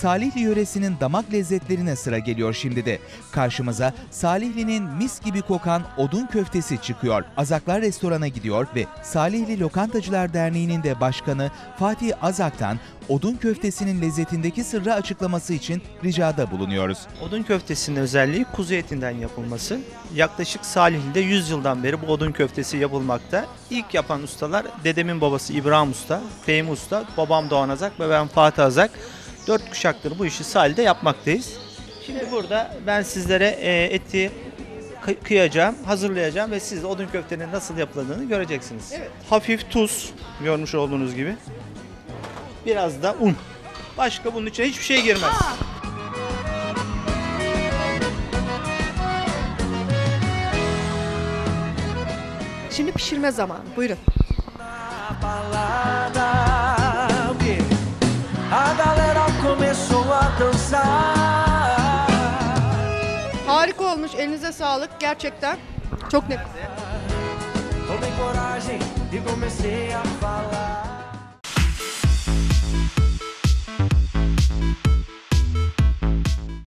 Salihli yöresinin damak lezzetlerine sıra geliyor şimdi de. Karşımıza Salihli'nin mis gibi kokan odun köftesi çıkıyor. Azaklar restorana gidiyor ve Salihli Lokantacılar Derneği'nin de başkanı Fatih Azak'tan odun köftesinin lezzetindeki sırrı açıklaması için ricada bulunuyoruz. Odun köftesinin özelliği kuzu etinden yapılması. Yaklaşık Salihli'de 100 yıldan beri bu odun köftesi yapılmakta. İlk yapan ustalar dedemin babası İbrahim Usta, Fehmi Usta, babam Doğan Azak ve ben Fatih Azak. Dört kuşaktır bu işi Salihli'de yapmaktayız. Şimdi burada ben sizlere e, eti kı- kıyacağım, hazırlayacağım ve siz de odun köftenin nasıl yapıldığını göreceksiniz. Hafif tuz görmüş olduğunuz gibi. Biraz da un. Başka bunun içine hiçbir şey girmez. Şimdi pişirme zamanı. Buyurun. Harika olmuş. Elinize sağlık. Gerçekten. Çok nefis.